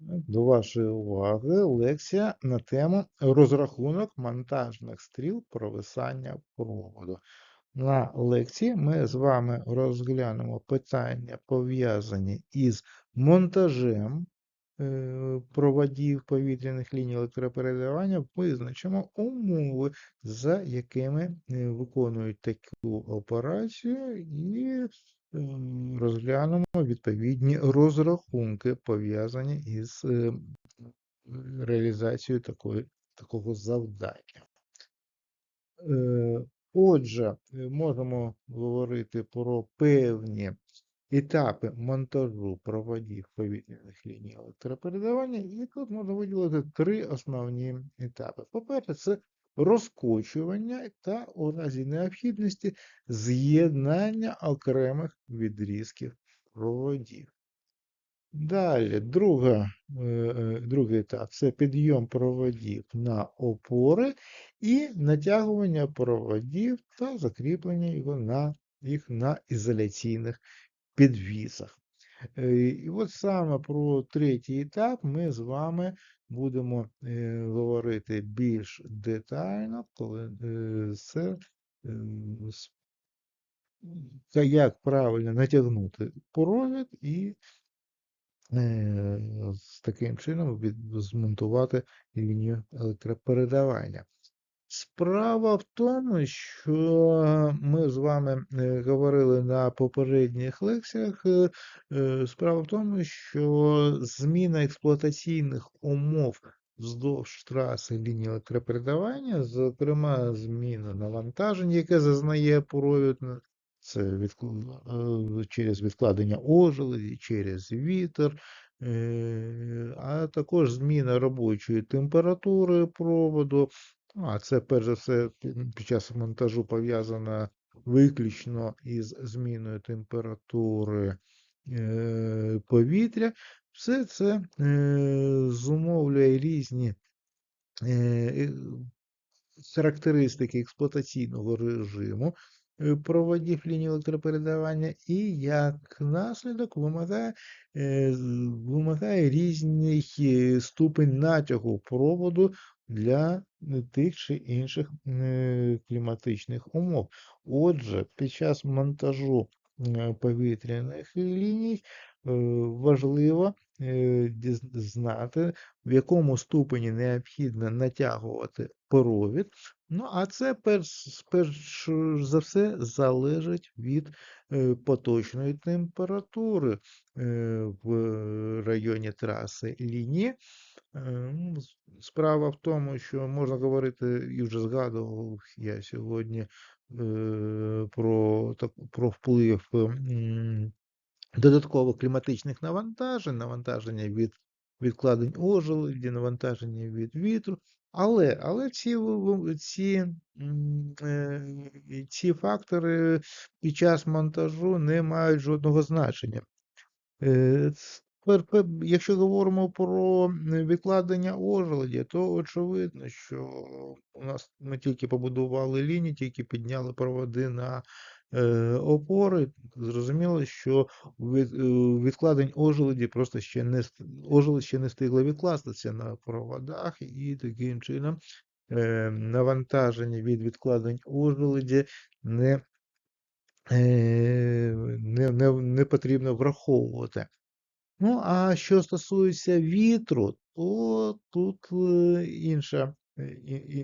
До вашої уваги лекція на тему розрахунок монтажних стріл провисання проводу. На лекції ми з вами розглянемо питання, пов'язані із монтажем е, проводів повітряних ліній електропередавання, визначимо умови, за якими е, виконують таку операцію, і розглянемо відповідні розрахунки, пов'язані із е, реалізацією такої, такого завдання. Е, Отже, е, можемо говорити про певні етапи монтажу проводів повітряних ліній електропередавання, і тут можна виділити три основні етапи. По-перше, це розкочування та у разі необхідності з'єднання окремих відрізків проводів. Далі, друга, е, е, другий етап це підйом проводів на опори і натягування проводів та закріплення його на, їх на ізоляційних підвісах. І от саме про третій етап ми з вами будемо е, говорити більш детально, коли це як правильно натягнути провід і з таким чином змонтувати лінію електропередавання. Справа в тому, що ми з вами е, говорили на попередніх лекціях. е, е, Справа в тому, що зміна експлуатаційних умов вздовж траси лінії електропередавання, зокрема зміна навантаження, яке зазнає провід, це е, через відкладення ожеледі, через вітер, а також зміна робочої температури проводу. А це перш за все під час монтажу пов'язано виключно із зміною температури е, повітря. Все це е, зумовлює різні е, характеристики експлуатаційного режиму проводів лінії електропередавання, і як наслідок вимагає, вимагає різний ступень натягу проводу для тих чи інших кліматичних умов. Отже, під час монтажу е, повітряних ліній е, важливо е, знати, в якому ступені необхідно натягувати провід. Ну, а це перш, перш за все залежить від поточної температури в районі траси лінії. Е, ну, Справа в тому, що можна говорити, і вже згадував я сьогодні е, про, про вплив додаткових кліматичних навантажень, навантаження від відкладень ожеледі, навантаження від вітру. Але, але ці, ці, е, ці фактори під час монтажу не мають жодного значення. Якщо говоримо про е, відкладення ожеледі, то очевидно, що у нас ми тільки побудували лінії, тільки підняли проводи на е, опори. Зрозуміло, що е, відкладень ожеледі просто ще не ожеледь ще не встигли відкластися на проводах, і таким чином навантаження від відкладень ожеледі не, не, не, не потрібно враховувати. Ну, а що стосується вітру, то тут е, інша, е,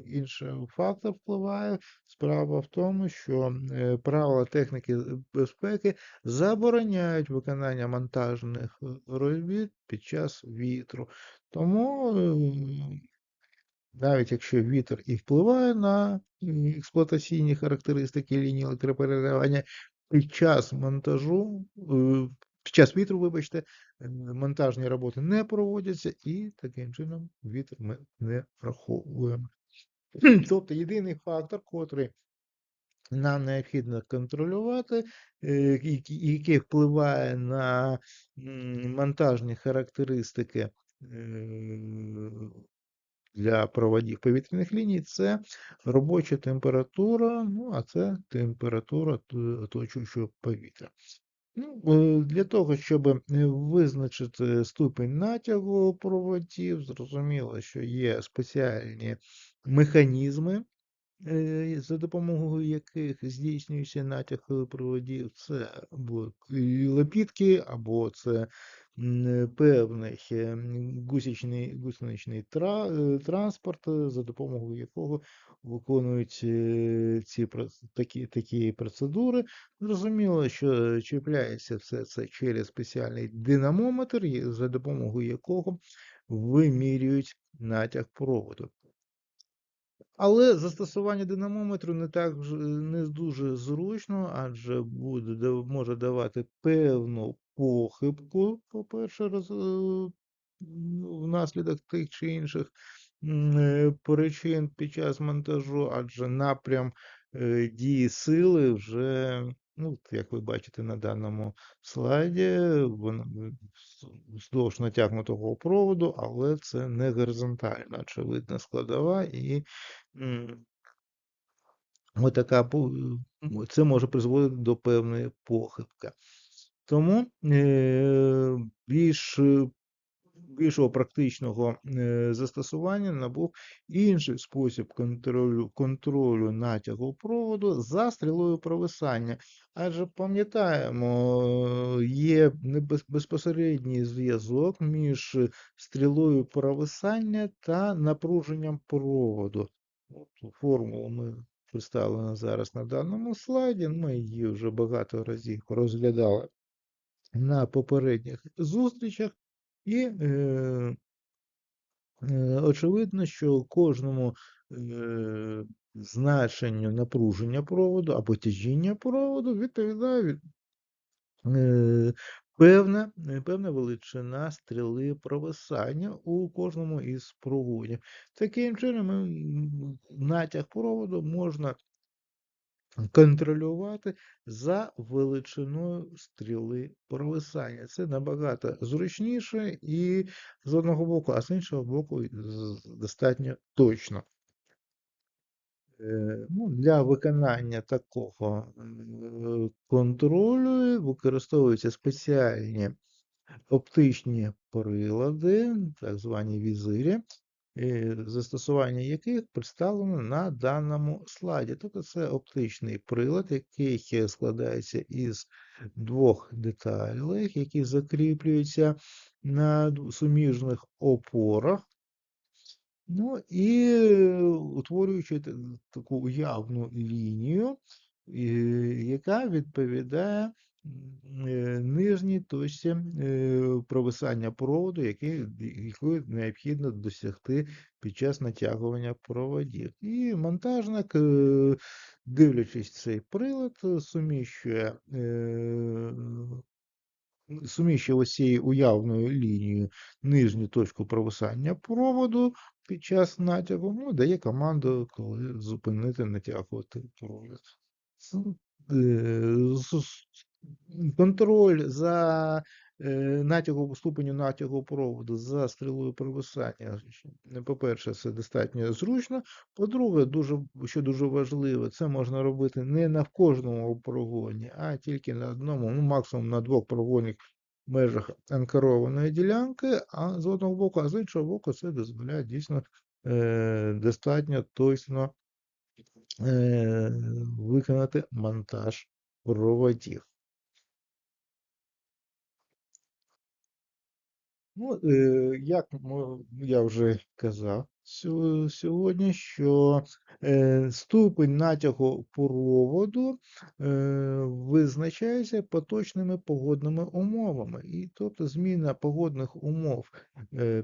інший фактор впливає. Справа в тому, що е, правила техніки безпеки забороняють виконання монтажних робіт під час вітру. Тому навіть якщо вітер і впливає на експлуатаційні характеристики лінії електропередавання, під час монтажу, під час вітру, вибачте, монтажні роботи не проводяться, і таким чином вітер ми не враховуємо. Тобто єдиний фактор, котрий нам необхідно контролювати, е, який впливає на монтажні характеристики е, для проводів повітряних ліній, це робоча температура, ну а це температура оточуючого повітря. Ну, е, для того, щоб е, визначити ступінь натягу проводів, зрозуміло, що є спеціальні механізми, е, за допомогою яких здійснюється натяг проводів. Це або лепітки, або це певний е, гусячний, гусеничний тра, е, транспорт, за допомогою якого виконують ці такі, такі процедури. Зрозуміло, що чіпляється все це через спеціальний динамометр, за допомогою якого вимірюють натяг проводу. Але застосування динамометру не так не дуже зручно, адже буде може давати певну похибку, по-перше, роз, е, внаслідок тих чи інших е, причин під час монтажу, адже напрям е, дії сили вже, ну, як ви бачите на даному слайді, вон- в- вздовж натягнутого проводу, але це не горизонтальна, очевидна складова, і отака це може призводити до певної похибки. Тому е, більш більшого практичного е, застосування набув інший спосіб контролю, контролю натягу проводу за стрілою провисання. Адже пам'ятаємо, є безпосередній зв'язок між стрілою провисання та напруженням проводу. От формулу ми представлена зараз на даному слайді. Ми її вже багато разів розглядали на попередніх зустрічах. І е, е, очевидно, що кожному е, значенню напруження проводу або тяжіння проводу відповідає від- е, певна, е, певна величина стріли провисання у кожному із проводів. Таким чином, натяг проводу можна контролювати за величиною стріли провисання. Це набагато зручніше і з одного боку, а з іншого боку, достатньо точно. Е, Ну, для виконання такого контролю використовуються спеціальні оптичні прилади, так звані візирі, застосування яких представлено на даному слайді. Тобто це оптичний прилад, який е, складається із двох деталей, які закріплюються на суміжних опорах. Ну і е, утворюючи таку уявну лінію, яка відповідає нижній точці е, провисання проводу, якої необхідно досягти під час натягування проводів. І монтажник, е, дивлячись цей прилад, е, суміщує е, суміщує ось цією уявною лінією нижню точку провисання проводу під час натягу, ну, дає команду, коли зупинити натягувати провід. Контроль за е, натягом, ступеню натягу проводу за стрілою провисання. По-перше, це достатньо зручно. По-друге, дуже, що дуже важливо, це можна робити не на кожному прогоні, а тільки на одному, ну максимум на двох прогонах в межах анкерованої ділянки, а з одного боку, а з іншого боку, це дозволяє дійсно е, достатньо точно е, виконати монтаж проводів. Ну, як мо- я вже казав сьогодні, що е, ступень натягу проводу е, визначається поточними погодними умовами. І тобто зміна погодних умов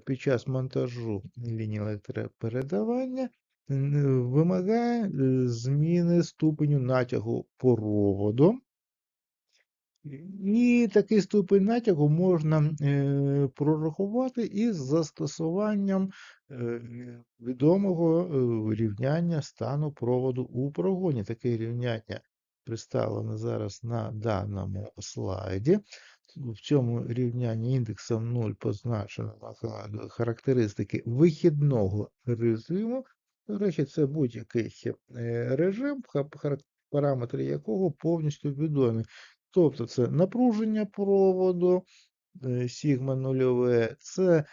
під час монтажу лінії електропередавання вимагає зміни ступеню натягу проводу. І такий ступень натягу можна е, прорахувати із застосуванням е, відомого е, рівняння стану проводу у прогоні. Таке рівняння представлено зараз на даному слайді. В цьому рівнянні індексом 0 позначено характеристики вихідного режиму. До речі, це будь-який режим, параметри якого повністю відомі. Тобто це напруження проводу, е, сігма нульове, це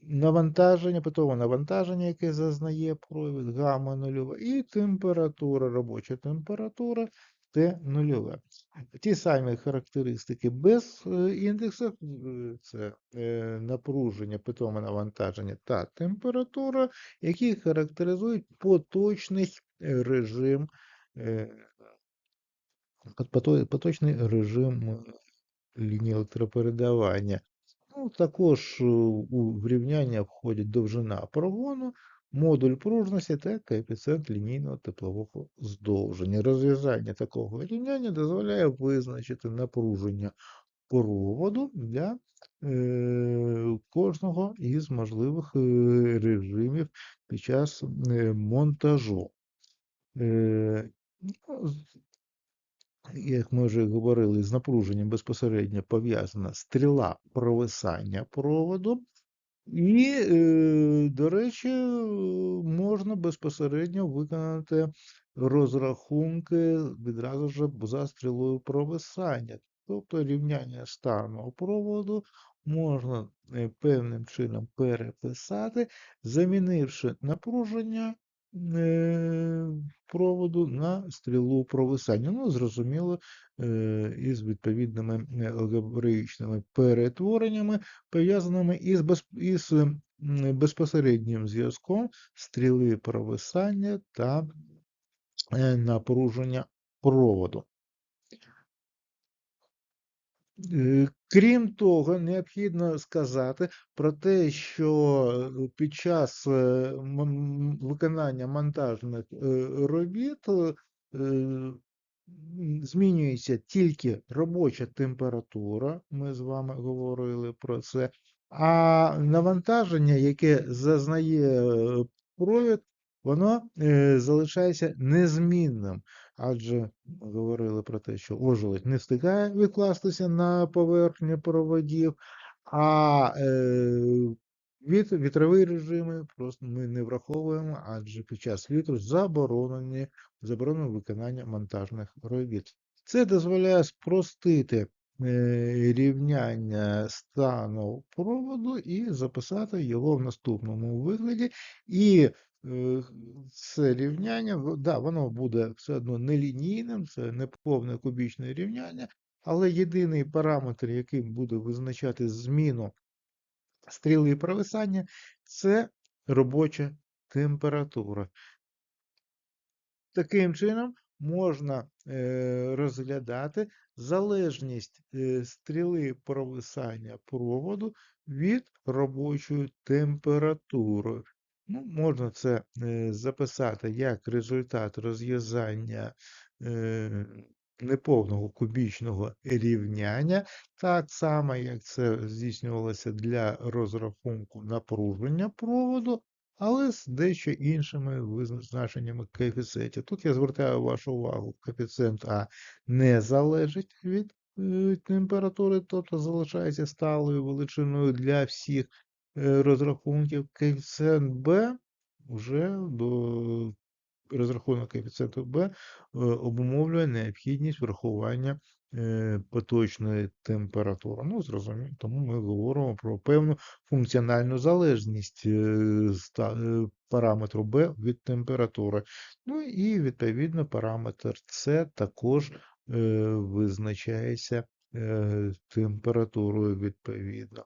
навантаження, питоме навантаження, яке зазнає провід, гамма нульова, і температура, робоча температура Т нульове. Ті самі характеристики без е, індексів, е, це напруження, питоме навантаження та температура, які характеризують поточний режим, поточний режим е, лінії електропередавання. Ну, також е, у врівняння входять довжина прогону, модуль пружності та коефіцієнт лінійного теплового здовження. Розв'язання такого рівняння дозволяє визначити напруження проводу для е, кожного із можливих режимів під час монтажу. Е, як ми вже говорили, з напруженням безпосередньо пов'язана стріла провисання проводу. І, е, до речі, можна безпосередньо виконати розрахунки відразу ж за стрілою провисання. Тобто рівняння стану проводу можна е, певним чином переписати, замінивши напруження проводу на стрілу провисання. Ну, зрозуміло, е, із відповідними е, алгебраїчними перетвореннями пов'язаними із, без, із безпосереднім зв'язком стріли провисання та е, напруження проводу. Крім того, необхідно сказати про те, що е, під час е, виконання монтажних е, робіт змінюється тільки робоча температура, ми з вами говорили про це, а навантаження, яке зазнає провід, воно залишається незмінним. Адже говорили про те, що ожеледь не встигає відкластися на поверхню проводів, а е, від, вітрові режими просто ми не враховуємо, адже під час вітру заборонені, заборонено виконання монтажних робіт. Це дозволяє спростити е, рівняння стану проводу і записати його в наступному вигляді. І це рівняння, да, воно буде все одно нелінійним, це не повне кубічне рівняння, але єдиний параметр, який буде визначати зміну стріли провисання, це робоча температура. Таким чином можна е, розглядати залежність е, стріли провисання проводу від робочої температури. Ну, можна це е, записати як результат розв'язання е, неповного кубічного рівняння, так само, як це здійснювалося для розрахунку напруження проводу, але з дещо іншими визначеннями коефіцієнтів. Тут я звертаю вашу увагу, коефіцієнт А не залежить від е, температури, тобто залишається сталою величиною для всіх розрахунків. Коефіцієнт Б вже до розрахунок коефіцієнту Б е, обумовлює необхідність врахування е, поточної температури. Ну, зрозуміло, тому ми говоримо про певну функціональну залежність е, е, параметру B від температури. Ну і відповідно параметр С також е, визначається температурою відповідно.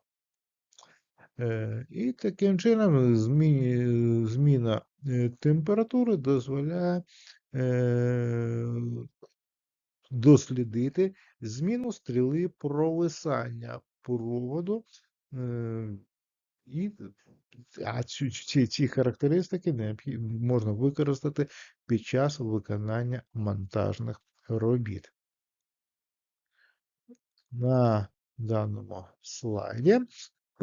Е, І таким чином зміна е, температури дозволяє е, дослідити зміну стріли провисання проводу. І, а ці, ці, ці характеристики можна використати під час виконання монтажних робіт. На даному слайді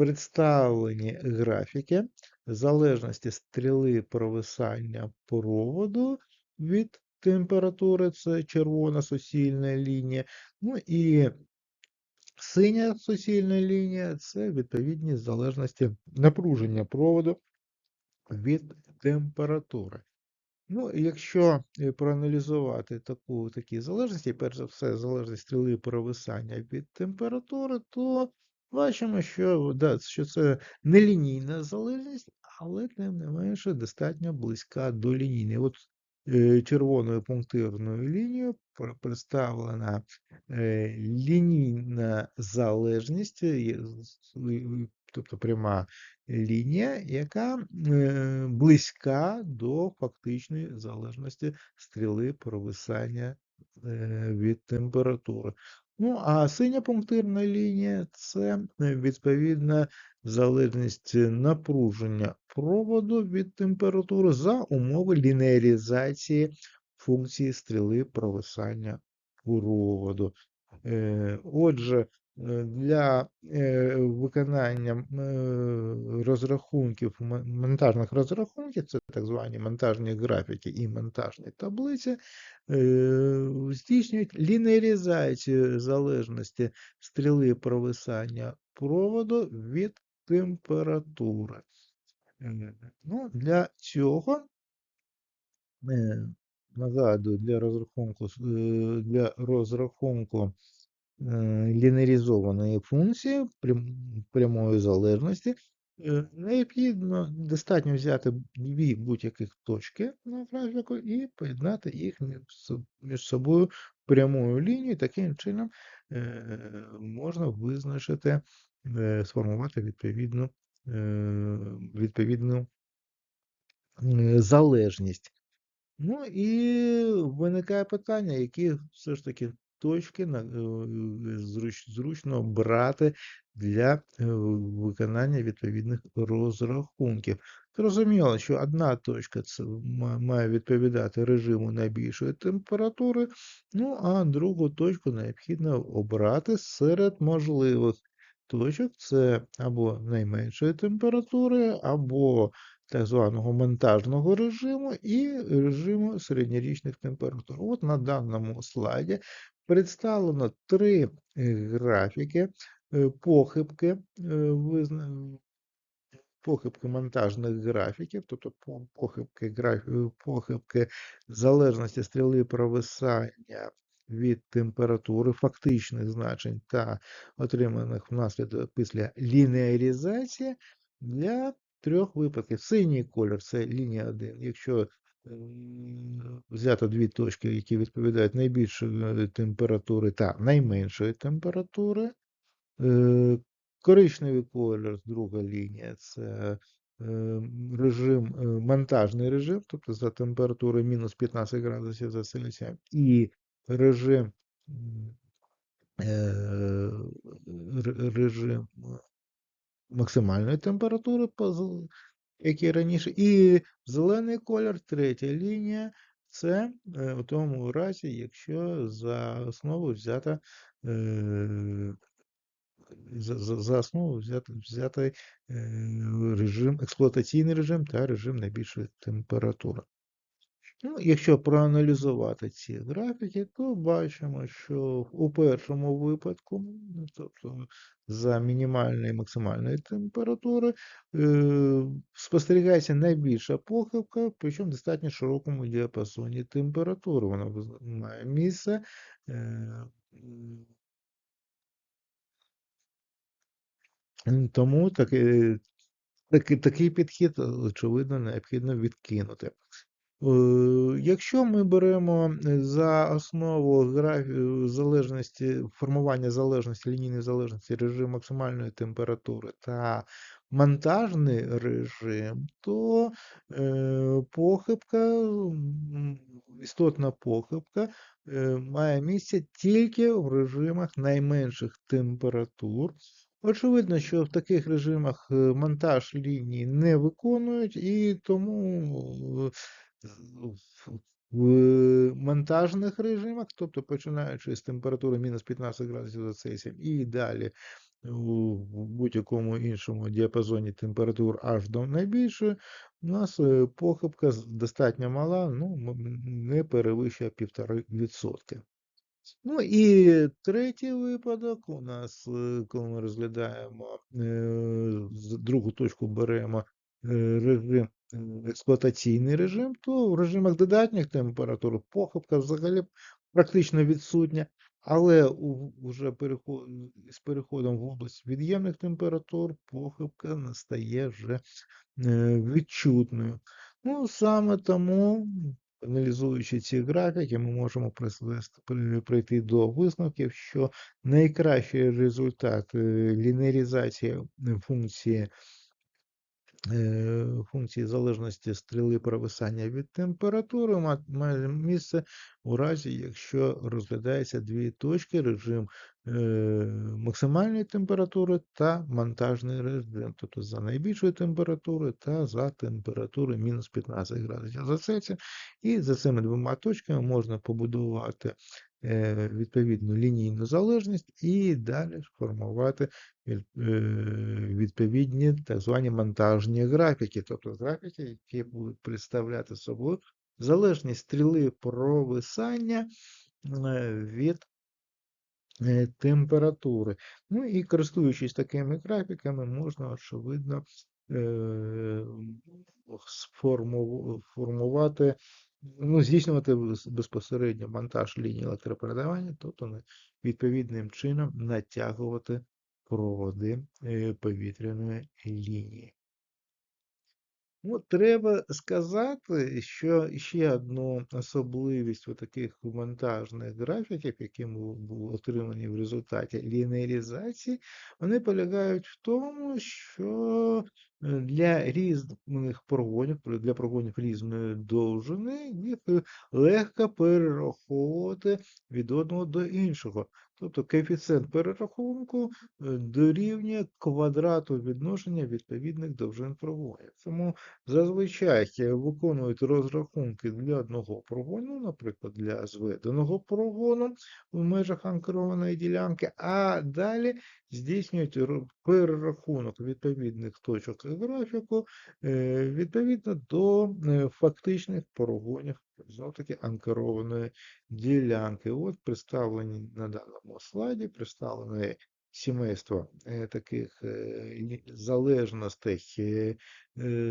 представлені графіки залежності стріли провисання проводу від температури, це червона суцільна лінія. Ну і синя суцільна лінія це відповідні залежності напруження проводу від температури. Ну, якщо е, проаналізувати таку, такі залежності, перш за все, залежність стріли провисання від температури, то бачимо, що, да, що це нелінійна залежність, але тим не менше достатньо близька до лінійної. От е, червоною пунктирною лінією представлена е, лінійна залежність, тобто пряма лінія, яка е, близька до фактичної залежності стріли провисання від температури. Ну, а синя пунктирна лінія це е, відповідна залежність напруження проводу від температури за умови лінеарізації функції стріли провисання проводу. Е, Отже, для е, виконання е, розрахунків, монтажних розрахунків, це так звані монтажні графіки і монтажні таблиці, е, здійснюють лінеаризацію залежності стріли провисання проводу від температури. Е, Ну, для цього е, нагадую, для розрахунку, е, для розрахунку е, лінерізованої функції прям- прямої залежності, е, необхідно достатньо взяти дві будь-яких точки на графіку і поєднати їх між собою прямою лінією. Таким чином е, можна визначити, сформувати відповідну, відповідну залежність. Ну і виникає питання, які все ж таки точки зруч- зручно брати для е, виконання відповідних розрахунків. Зрозуміло, що одна точка це має відповідати режиму найбільшої температури, ну а другу точку необхідно обрати серед можливих точок. Це або найменшої температури, або так званого монтажного режиму і режиму середньорічних температур. От на даному слайді представлено три е, графіки е, похибки, е, похибки монтажних графіків, тобто похибки, похибки залежності стріли провисання від температури, фактичних значень та отриманих внаслідок після лінеаризації для трьох випадків. Синій колір це лінія 1. Якщо взято дві точки, які відповідають найбільшої температури та найменшої температури, Е, Коричневий колір, друга лінія, це е, режим, е, монтажний режим, тобто за температури мінус 15 градусів за Цельсієм, і режим, е, режим максимальної температури, який раніше, і зелений колір, третя лінія, це е, у тому разі, якщо за основу взята е, за, за, основу взяти, взяти е, режим, експлуатаційний режим та режим найбільшої температури. Ну, якщо проаналізувати ці графіки, то бачимо, що у першому випадку, ну, тобто за мінімальної і максимальної температури, е, спостерігається найбільша похибка, причому в достатньо широкому діапазоні температури. Вона має місце. Е, тому таки, таки, такий підхід, очевидно, необхідно відкинути. Е, Якщо ми беремо е, за основу графі- залежності, формування залежності, лінійної залежності режим максимальної температури та монтажний режим, то е, похибка, істотна похибка е, має місце тільки в режимах найменших температур. Очевидно, що в таких режимах е, монтаж лінії не виконують, і тому е, в монтажних режимах, тобто починаючи з температури мінус 15 градусів за Цельсієм і далі у будь-якому іншому діапазоні температур аж до найбільшої, у нас е, похибка достатньо мала, ну, не перевищує 1,5%. Ну і третій випадок у нас, е, коли ми розглядаємо, е, другу точку беремо режим, е, експлуатаційний режим, то в режимах додатніх температур похибка взагалі практично відсутня. Але переход, з переходом в область від'ємних температур похибка настає вже е, відчутною. Ну, саме тому, аналізуючи ці графіки, ми можемо прийти до висновків, що найкращий результат е, лінеаризації е, функції функції залежності стріли провисання від температури має місце у разі, якщо розглядається дві точки, режим е, максимальної температури та монтажний режим, тобто за найбільшої температури та за температури мінус 15 градусів за Цельсія. І за цими двома точками можна побудувати е, відповідну лінійну залежність і далі формувати е, відповідні так звані монтажні графіки, тобто графіки, які будуть представляти собою залежність стріли провисання е, від е, температури. Ну і користуючись такими графіками, можна очевидно е, сформу- формувати, ну, здійснювати безпосередньо монтаж лінії електропередавання, тобто відповідним чином натягувати проводи е, повітряної лінії. Ну, треба сказати, що ще одну особливість таких монтажних графіків, які були отримані в результаті лінеаризації, вони полягають в тому, що для різних прогонів, для прогонів різної довжини, їх е, легко перераховувати від одного до іншого. Тобто коефіцієнт перерахунку е, дорівнює квадрату відношення відповідних довжин прогонів. Тому Зазвичай е, виконують розрахунки для одного прогону, наприклад, для зведеного прогону в межах анкерованої ділянки, а далі здійснюють перерахунок відповідних точок графіку е, відповідно до е, фактичних прогонів знов-таки анкерованої ділянки. От представлені на даному слайді, представлені сімейство е, таких залежностей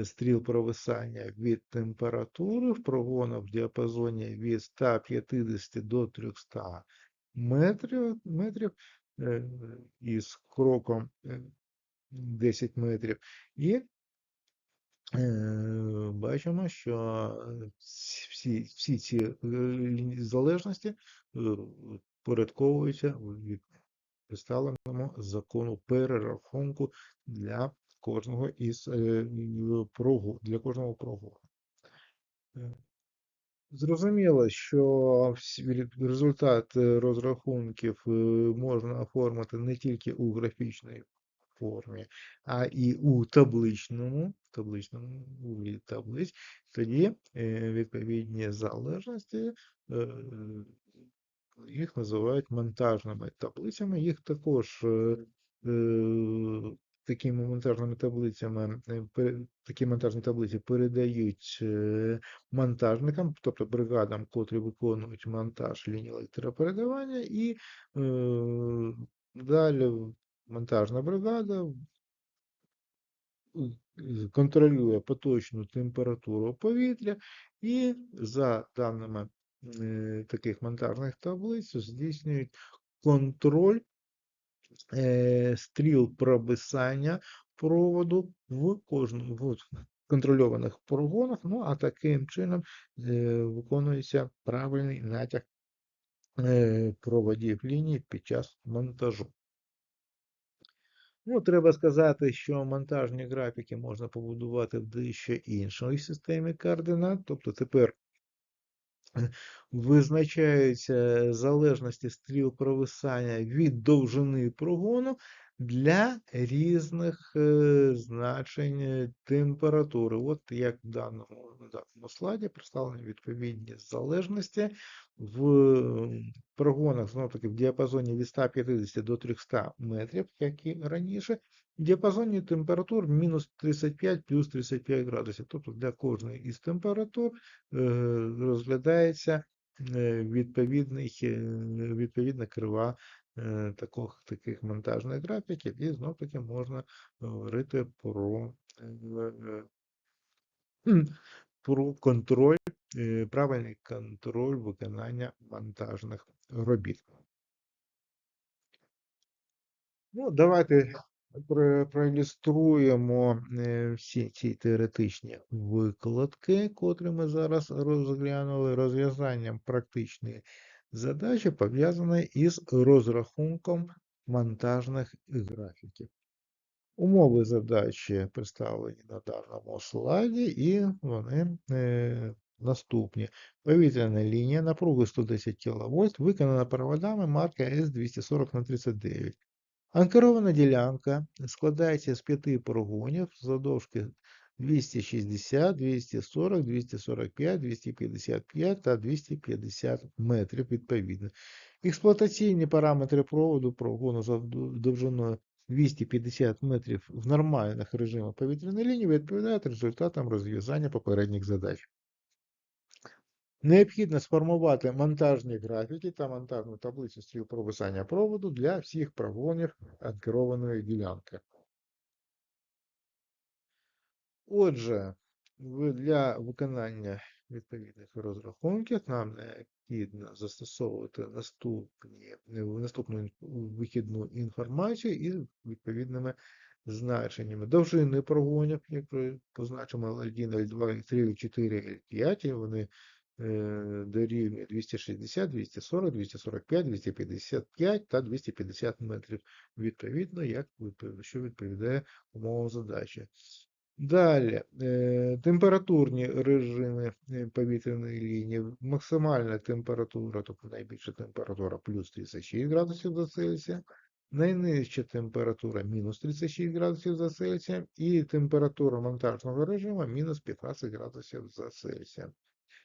стріл провисання від температури в прогонах в діапазоні від 150 до 300 метрів, метрів із кроком 10 метрів. І е, бачимо, що е, всі, всі ці е, залежності порядковуються від представленому закону перерахунку для кожного із прогу, для кожного прогону. Е, Зрозуміло, що результат розрахунків можна оформити не тільки у графічній формі, а і у табличному, табличному вигляді таблиць. Тоді е, відповідні залежності е, їх називають монтажними таблицями. Їх також е, такими монтажними таблицями, такі монтажні таблиці передають монтажникам, тобто бригадам, котрі виконують монтаж лінії електропередавання, і е, далі монтажна бригада контролює поточну температуру повітря і за даними е, таких монтажних таблиць здійснюють контроль е, стріл провисання проводу в кожному в контрольованих прогонах. Ну а таким чином е, виконується правильний натяг проводів ліній під час монтажу. Ну, треба сказати, що монтажні графіки можна побудувати в дещо іншій системі координат. Тобто тепер визначаються залежності стріл провисання від довжини прогону для різних е, значень температури. От як в даному, на даному слайді представлені відповідні залежності в прогонах, знову таки, в діапазоні від 150 до 300 метрів, як і раніше, в діапазоні температур мінус 35 плюс 35 градусів. Тобто для кожної із температур е, розглядається е, відповідна крива таких, таких монтажних графіків, і знов таки можна говорити про е, про контроль, е, правильний контроль виконання монтажних робіт. Ну, давайте про- проілюструємо всі ці теоретичні викладки, котрі ми зараз розглянули, розв'язанням практичної задачі, пов'язаної із розрахунком монтажних графіків. Умови задачі представлені на даному слайді, і вони е, наступні. Повітряна лінія напруги 110 кВт виконана проводами марки S240 на 39 Анкерована ділянка складається з п'яти прогонів завдовжки 260, 240, 245, 255 та 250 метрів відповідно. Експлуатаційні параметри проводу прогону завду- довжиною 250 метрів в нормальних режимах повітряної лінії відповідають результатам розв'язання попередніх задач. Необхідно сформувати монтажні графіки та монтажну таблицю стріл провисання проводу для всіх прогонів анкерованої ділянки. Отже, для виконання відповідних розрахунків нам необхідно застосовувати наступні, наступну вихідну інформацію із відповідними значеннями. Довжини прогонів, як позначимо L1, L2, L3, L4, L5, і вони дорівнює 260, 240, 245, 255 та 250 метрів. Відповідно, як що відповідає умовам задачі. Далі, е, температурні режими е, повітряної лінії. Максимальна температура, тобто найбільша температура плюс 36 градусів за Цельсія, найнижча температура мінус 36 градусів за Цельсієм і температура монтажного режиму мінус 15 градусів за Цельсієм.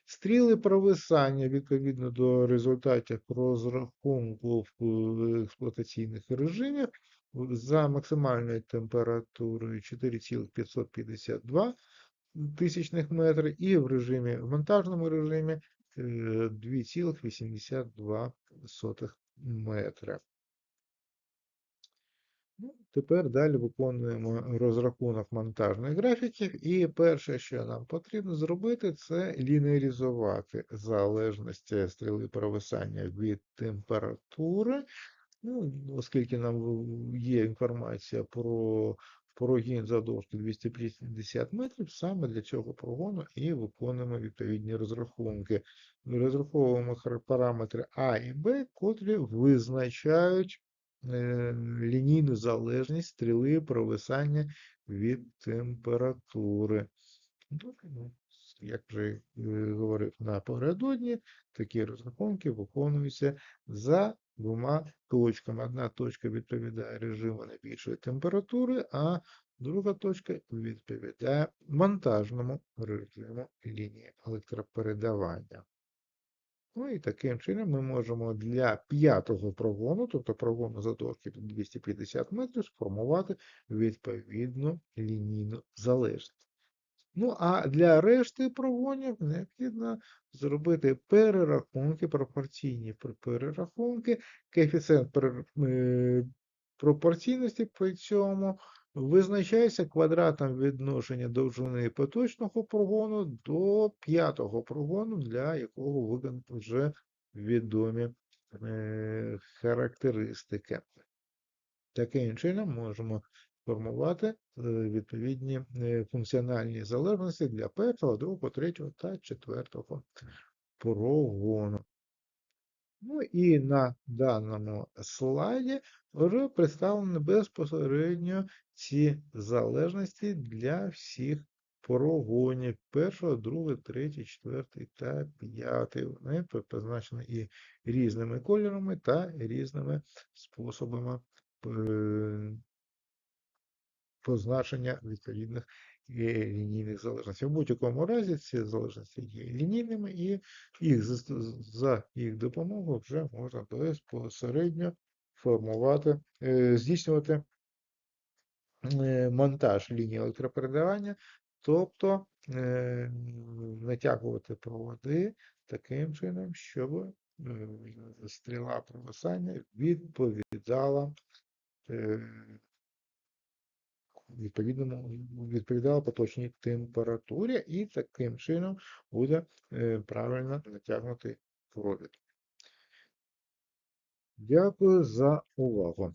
Стріли провисання відповідно до результатів розрахунку в експлуатаційних режимів в- за максимальною температурою 4,552 тисячних метри і в режимі в монтажному режимі е, 2,82 метри. Ну, Тепер далі виконуємо розрахунок монтажних графіків, і перше, що нам потрібно зробити, це лінеаризувати залежності стріли провисання від температури. Ну, оскільки нам є інформація про прогін завдовжки 250 метрів, саме для цього прогону і виконуємо відповідні розрахунки. Розраховуємо параметри А і Б, котрі визначають е, лінійну залежність стріли провисання від температури. Ну, ну, Як вже е, говорив напередодні, такі розрахунки виконуються за двома точками. Одна точка відповідає режиму найбільшої температури, а друга точка відповідає монтажному режиму лінії електропередавання. Ну і таким чином ми можемо для п'ятого прогону, тобто прогону задовжки 250 метрів, сформувати відповідну лінійну залежність. Ну, а для решти прогонів необхідно зробити перерахунки, пропорційні перерахунки, коефіцієнт е, пропорційності при цьому визначається квадратом відношення довжини поточного прогону до п'ятого прогону, для якого виконані вже відомі е, характеристики. Таким чином можемо формувати е, відповідні е, функціональні залежності для першого, другого, третього та четвертого прогону. Ну і на даному слайді вже представлені безпосередньо ці залежності для всіх прогонів першого, другого, третій, четвертий та п'ятий. Вони позначені і різними кольорами та різними способами е, позначення відповідних е, лінійних залежностей. В будь-якому разі ці залежності є лінійними, і їх за, їх допомогою вже можна безпосередньо формувати, е, здійснювати е, монтаж лінії електропередавання, тобто натягувати проводи таким чином, щоб стріла провисання відповідала відповідному, відповідала поточній температурі, і таким чином буде е, правильно натягнути провід. Дякую за увагу.